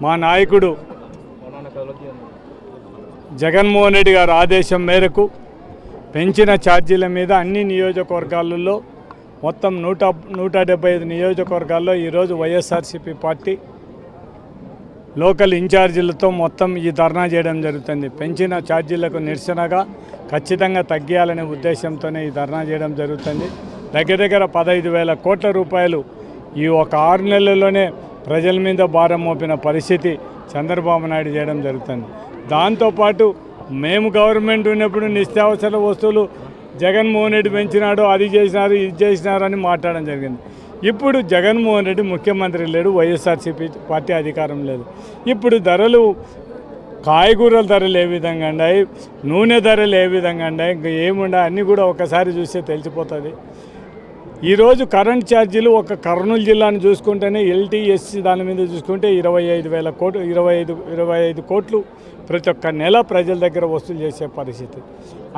మా నాయకుడు జగన్మోహన్ రెడ్డి గారు ఆదేశం మేరకు పెంచిన ఛార్జీల మీద అన్ని నియోజకవర్గాలలో మొత్తం నూట నూట డెబ్బై ఐదు నియోజకవర్గాల్లో ఈరోజు వైఎస్ఆర్సీపీ పార్టీ లోకల్ ఇన్ఛార్జీలతో మొత్తం ఈ ధర్నా చేయడం జరుగుతుంది. పెంచిన ఛార్జీలకు నిరసనగా ఖచ్చితంగా తగ్గియాలనే ఉద్దేశంతోనే ఈ ధర్నా చేయడం జరుగుతుంది. దగ్గర దగ్గర పదహైదు వేల కోట్ల రూపాయలు ఈ ఒక ఆరు నెలల్లోనే ప్రజల మీద భారం మోపిన పరిస్థితి చంద్రబాబు నాయుడు చేయడం జరుగుతుంది. దాంతోపాటు మేము గవర్నమెంట్ ఉన్నప్పుడు నిత్యావసర వస్తువులు జగన్మోహన్ రెడ్డి పెంచినాడు అది చేసినారు ఇది చేసినారు అని మాట్లాడడం జరిగింది. ఇప్పుడు జగన్మోహన్ రెడ్డి ముఖ్యమంత్రి లేడు వైఎస్ఆర్సీపీ పార్టీ అధికారం లేదు. ఇప్పుడు ధరలు కాయగూరల ధరలు ఏ విధంగా ఉన్నాయి నూనె ధరలు ఏ విధంగా ఉన్నాయి ఇంకా ఏముండ అన్నీ కూడా ఒకసారి చూస్తే తెలిసిపోతుంది. ఈరోజు కరెంట్ ఛార్జీలు ఒక కర్నూలు జిల్లాను చూసుకుంటేనే ఎల్టీఎస్సీ దాని మీద చూసుకుంటే ఇరవై ఐదు వేల కోట్లు ఇరవై ఐదు ఇరవై ఐదు కోట్లు ప్రతి ఒక్క నెల ప్రజల దగ్గర వసూలు చేసే పరిస్థితి.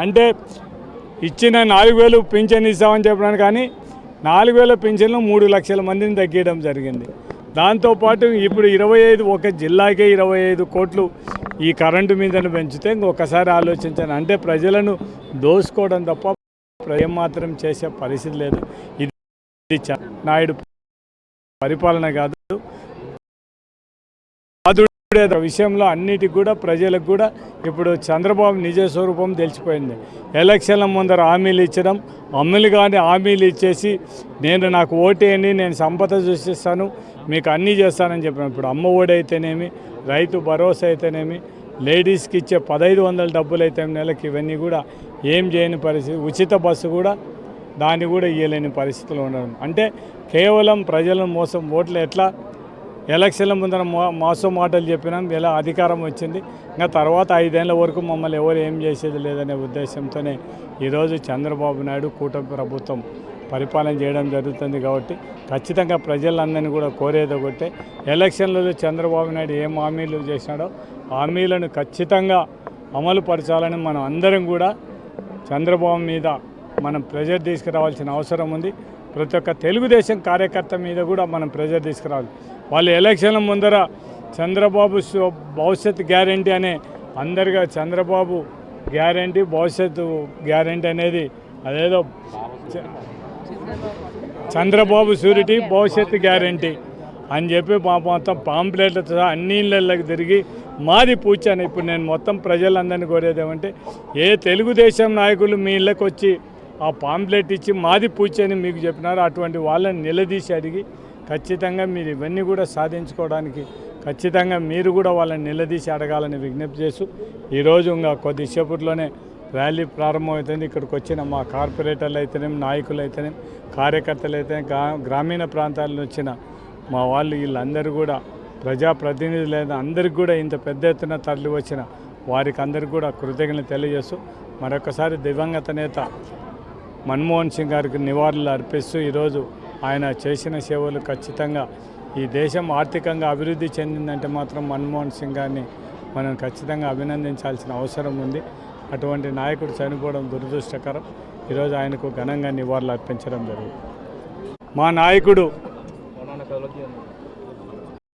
అంటే ఇచ్చిన నాలుగు వేలు పింఛన్ ఇస్తామని చెప్పడానికి కానీ నాలుగు వేల పింఛన్లు మూడు లక్షల మందిని తగ్గించడం జరిగింది. దాంతోపాటు ఇప్పుడు ఇరవై ఐదు ఒక జిల్లాకే ఇరవై ఐదు కోట్లు ఈ కరెంటు మీదను పెంచితే ఇంకొకసారి ఆలోచించాను అంటే ప్రజలను దోసుకోవడం తప్ప ప్రయం మాత్రం చేసే పరిస్థితి లేదు. ఇది చ- నాయుడు పరిపాలన కాదు. బాధుడే విషయంలో అన్నిటికి కూడా ప్రజలకు కూడా ఇప్పుడు చంద్రబాబు నిజ స్వరూపం తెలిసిపోయింది. ఎలక్షన్ల ముందర హామీలు ఇచ్చడం అమలు కానీ హామీలు ఇచ్చేసి నేను నాకు ఓటేయండి నేను సంపద సృష్టిస్తాను మీకు అన్నీ చేస్తానని చెప్పిన. ఇప్పుడు అమ్మ ఒడి అయితేనేమి రైతు భరోసా అయితేనేమి లేడీస్కి ఇచ్చే పదహైదు వందల డబ్బులు అయితే నెలకి ఇవన్నీ కూడా ఏం చేయని పరిస్థితి ఉచిత బస్సు కూడా దాన్ని కూడా ఇవ్వలేని పరిస్థితులు ఉండడం. అంటే కేవలం ప్రజలను మోసం ఓట్లు ఎట్లా ఎలక్షన్ల ముందర మోసం మాటలు చెప్పినాం ఎలా అధికారం వచ్చింది ఇంకా తర్వాత ఐదేళ్ళ వరకు మమ్మల్ని ఎవరు ఏం చేసేది లేదనే ఉద్దేశంతోనే ఈరోజు చంద్రబాబు నాయుడు కూటమి ప్రభుత్వం పరిపాలన చేయడం జరుగుతుంది కాబట్టి ఖచ్చితంగా ప్రజలందరినీ కూడా కోరేది ఒకటే ఎలక్షన్లలో చంద్రబాబు నాయుడు ఏం హామీలు చేసినాడో హామీలను ఖచ్చితంగా అమలు పరచాలని మనం అందరం కూడా చంద్రబాబు మీద మనం ప్రెజర్ తీసుకురావాల్సిన అవసరం ఉంది. ప్రతి ఒక్క తెలుగుదేశం కార్యకర్త మీద కూడా మనం ప్రెజర్ తీసుకురావాలి. వాళ్ళు ఎలక్షన్ల ముందర చంద్రబాబు భవిష్యత్ గ్యారంటీ అనే అందరిగా చంద్రబాబు గ్యారంటీ భవిష్యత్తు గ్యారంటీ అనేది అదేదో చ- చంద్రబాబు షూరిటీ భవిష్యత్తు గ్యారంటీ అని చెప్పి మా మొత్తం పాంప్లెట్లతో సహా అన్ని ఇళ్ళకి తిరిగి మాది పూచాను. ఇప్పుడు నేను మొత్తం ప్రజలందరినీ కోరేది ఏమంటే ఏ తెలుగుదేశం నాయకులు మీ ఇళ్ళకి వచ్చి ఆ పాంప్లెట్ ఇచ్చి మాది పూచని మీకు చెప్పినారు అటువంటి వాళ్ళని నిలదీసి అడిగి ఖచ్చితంగా మీరు ఇవన్నీ కూడా సాధించుకోవడానికి ఖచ్చితంగా మీరు కూడా వాళ్ళని నిలదీసి అడగాలని విజ్ఞప్తి చేస్తూ ఈరోజు ఇంకా కొద్దిసేపట్లోనే ర్యాలీ ప్రారంభమవుతుంది. ఇక్కడికి వచ్చిన మా కార్పొరేటర్లు అయితేనే నాయకులు అయితేనే కార్యకర్తలు అయితే గ్రామీణ ప్రాంతాల నుంచి వచ్చిన మా వాళ్ళు వీళ్ళందరూ కూడా ప్రజాప్రతినిధులైన అయిన అందరికి కూడా ఇంత పెద్ద ఎత్తున తరలి వచ్చిన వారికి అందరికీ కూడా కృతజ్ఞతలు తెలియజేస్తూ మరొకసారి దివంగత నేత మన్మోహన్ సింగ్ గారికి నివాళులు అర్పిస్తూ ఈరోజు ఆయన చేసిన సేవలు ఖచ్చితంగా ఈ దేశం ఆర్థికంగా అభివృద్ధి చెందిందంటే మాత్రం మన్మోహన్ సింగ్ గారిని మనం ఖచ్చితంగా అభినందించాల్సిన అవసరం ఉంది. అటువంటి నాయకుడు చనిపోవడం దురదృష్టకరం. ఈరోజు ఆయనకు ఘనంగా నివాళులు అర్పించడం జరుగుతుంది. మా నాయకుడు